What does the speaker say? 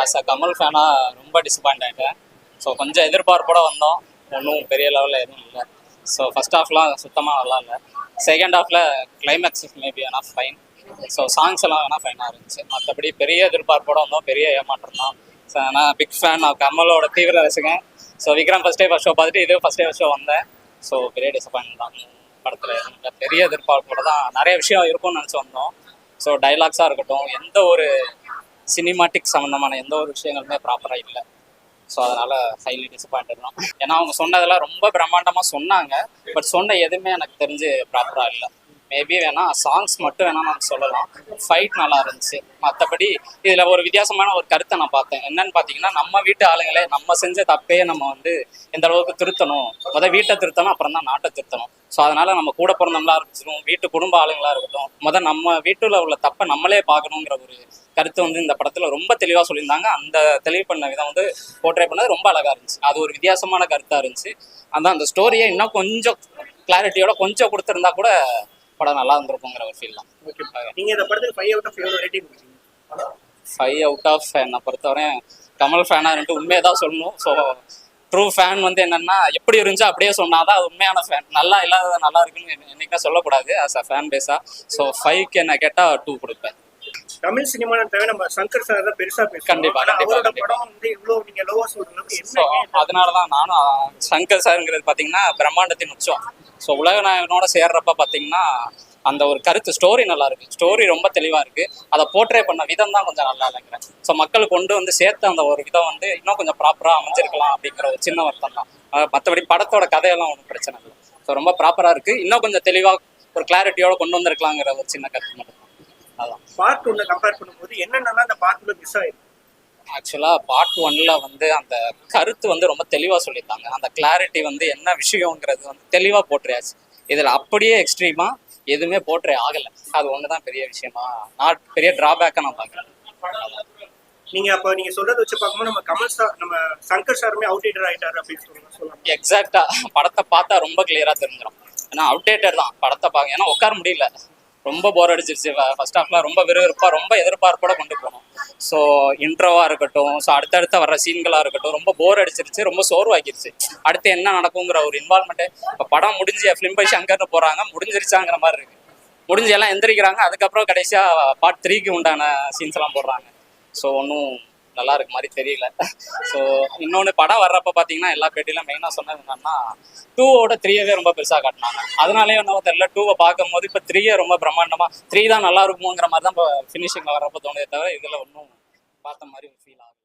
As a Kamal ஃபேனாக ரொம்ப disappoint ஆகிட்டேன் ஸோ கொஞ்சம் எதிர்பார்ப்போட வந்தோம். ஒன்றும் பெரிய லெவலில் எதுவும் இல்லை. ஸோ ஃபர்ஸ்ட் ஹாஃப்லாம் சுத்தமாக நல்லா இல்லை. செகண்ட் ஹாஃபில் கிளைமேக்ஸ் மேபி ஆனால் ஃபைன் ஸோ சாங்ஸ் எல்லாம் வேணால் ஃபைனாக இருந்துச்சு. மற்றபடி பெரிய எதிர்பார்ப்போட வந்தோம். பெரிய ஏமாற்றம் தான். ஸோ நான் பிக் ஃபேன் நான் கமலோட தீவிர ரசிகன். So Vikram first day first show பார்த்துட்டு இது ஃபஸ்ட் டே ஃபஸ்ட் ஷோ வந்தேன். ஸோ பெரிய டிசப்பாயின்ட் தான். படத்தில் பெரிய எதிர்பார்ப்போட தான் நிறைய விஷயம் இருக்கும்னு நினச்சி வந்தோம். ஸோ டைலாக்ஸாக இருக்கட்டும் எந்த ஒரு சினிமாட்டிக் சம்மந்தமான எந்த ஒரு விஷயங்களுமே ப்ராப்பராக இல்லை. ஸோ அதனால் ஹைலி டிசப்பாயின்ட் தான். ஏன்னா அவங்க சொன்னதெல்லாம் ரொம்ப பிரம்மாண்டமாக சொன்னாங்க. பட் சொன்ன எதுவுமே எனக்கு தெரிஞ்சு ப்ராப்பராக இல்லை. மேபி வேணா சாங்ஸ் மட்டும் வேணா நம்ம சொல்லலாம். ஃபைட் நல்லா இருந்துச்சு. மற்றபடி இதில் ஒரு வித்தியாசமான ஒரு கருத்தை நான் பார்த்தேன். என்னன்னு பார்த்தீங்கன்னா நம்ம வீட்டு ஆளுங்களே நம்ம செஞ்ச தப்பையே நம்ம வந்து எந்த அளவுக்கு திருத்தணும்? முத வீட்டை திருத்தணும் அப்புறம் தான் நாட்டை திருத்தணும். ஸோ அதனால நம்ம கூட பிறந்தவங்களா இருக்கட்டும் வீட்டு குடும்ப ஆளுங்களா இருக்கட்டும் முத நம்ம வீட்டில் உள்ள தப்பை நம்மளே பார்க்கணுங்கிற ஒரு கருத்து வந்து இந்த படத்தில் ரொம்ப தெளிவாக சொல்லியிருந்தாங்க. அந்த தெளிவு பண்ண விதம் வந்து போர்ட்ரே பண்ணது ரொம்ப அழகாக இருந்துச்சு. அது ஒரு வித்தியாசமான கருத்தாக இருந்துச்சு. அதான் அந்த ஸ்டோரியை இன்னும் கொஞ்சம் கிளாரிட்டியோட கொஞ்சம் கொடுத்துருந்தா கூட படம் நல்லா இருந்திருக்குங்கிற ஒரு ஃபீல் தான். நீங்க இந்த படத்துக்கு ஃபைவ் அவுட் ஆஃப் எவ்வளோ ரேட்டிங் ஃபைவ் அவுட் ஆஃப் என்னை பொறுத்தவரை கமல் ஃபேனாக இருந்துட்டு உண்மையை தான் சொல்லணும். ஸோ ட்ரூ ஃபேன் வந்து என்னன்னா எப்படி இருந்துச்சோ அப்படியே சொன்னாதான் அது உண்மையான ஃபேன் நல்லா இல்லாதது நல்லா இருக்குன்னு என்னைக்குமே சொல்லக்கூடாது ஆஸ் அ ஃபேன் பேஸா ஸோ ஃபைவ்க்கு என்ன கேட்டால் டூ கொடுப்பேன். தமிழ் சினிமா தவிர நம்ம சங்கர் சார் தான் பெருசா கண்டிப்பா, கண்டிப்பா. படம் வந்து இவ்வளவு நீங்க லோவா சொல்றதுக்கு ஸோ என்ன அதனால தான் நானும் சங்கர் சாருங்கிறது பார்த்தீங்கன்னா பிரம்மாண்டத்தின் உச்சம். ஸோ உலக நாயகனோட சேர்றப்ப பார்த்தீங்கன்னா அந்த ஒரு கருத்து ஸ்டோரி நல்லா இருக்கு. ஸ்டோரி ரொம்ப தெளிவாக இருக்கு. அதை போர்ட்ரே பண்ண விதம் தான் கொஞ்சம் நல்லா இல்லைங்கிறேன் ஸோ மக்கள் கொண்டு வந்து சேர்த்த அந்த ஒரு விதம் வந்து இன்னும் கொஞ்சம் ப்ராப்பராக அமைஞ்சிருக்கலாம் அப்படிங்கிற ஒரு சின்ன வருத்தம் தான். மற்றபடி படத்தோட கதையெல்லாம் ஒன்றும் பிரச்சனை இல்லை. ஸோ ரொம்ப ப்ராப்பராக இருக்கு. இன்னும் கொஞ்சம் தெளிவாக ஒரு கிளாரிட்டியோட கொண்டு வந்திருக்கலாங்கிற ஒரு சின்ன கருத்து மட்டும் பார்ட் ஒன்னு கம்பேர் பண்ணும்போது என்னென்னலாம் அந்த பார்ட்ல மிஸ் ஆயிருக்கு? ஆக்சுவலாக பார்ட் ஒன்ல வந்து அந்த கருத்து வந்து ரொம்ப தெளிவாக சொல்லியிருந்தாங்க அந்த கிளாரிட்டி வந்து என்ன விஷயங்கிறது வந்து தெளிவாக போட்டுறியாச்சு இதில் அப்படியே எக்ஸ்ட்ரீமாக எதுவுமே போட்டுறே ஆகலை. அது ஒன்று தான் பெரிய விஷயமா நான் பெரிய ட்ராபேக்காக நான் பார்க்குறேன். நீங்க அப்ப நீங்க சொல்றத வச்சு பார்க்கும்போது நம்ம கமல் சார் நம்ம சங்கர் சாருமே அவுடேட்டர் ஆயிட்டாரு அப்படின்னு சொல்லலாம். எக்ஸாக்டாக படத்தை பார்த்தா ரொம்ப கிளியராக தெரிஞ்சிடும் ஏன்னா அவுடேட்டட் தான் படத்தை பார்க்க. ஏன்னா உட்கார முடியல. ரொம்ப போர் அடிச்சிருச்சு. ஃபர்ஸ்ட் ஹாஃப்லாம் ரொம்ப விறுவிறுப்பாக ரொம்ப எதிர்பார்ப்போட கொண்டு போனோம். ஸோ இன்ட்ரோவாக இருக்கட்டும் ஸோ அடுத்தடுத்த வர சீன்களாக இருக்கட்டும் ரொம்ப போர் அடிச்சிருச்சு ரொம்ப சோர்வாக்கிருச்சு. அடுத்து என்ன நடக்குங்கிற ஒரு இன்வால்மெண்ட்டு இப்போ படம் முடிஞ்சு ஃபிலிம் பை சங்கர்னு போகிறாங்க முடிஞ்சிருச்சாங்கிற மாதிரி இருக்கு. முடிஞ்சு எல்லாம் எந்திரிக்கிறாங்க அதுக்கப்புறம் கடைசியாக பார்ட் த்ரீக்கு உண்டான சீன்ஸ் எல்லாம் போடுறாங்க. ஸோ ஒன்றும் நல்லா இருக்க மாதிரி தெரியல. ஸோ இன்னொன்று படம் வர்றப்ப பார்த்தீங்கன்னா எல்லா பேட்டிலும் மெயினாக சொன்னது என்னன்னா டூவோட த்ரீயவே ரொம்ப பெருசாக காட்டினாங்க. அதனாலேயே என்னவோ தெரியல டூவை பார்க்கும்போது இப்போ த்ரீயே ரொம்ப பிரம்மாண்டமாக த்ரீ தான் நல்லா இருக்குமோங்கிற மாதிரி தான் இப்போ ஃபினிஷிங்கில் வர்றப்ப தோணுதே தவிர இதில் ஒன்றும் பார்த்த மாதிரி ஃபீல் ஆகும்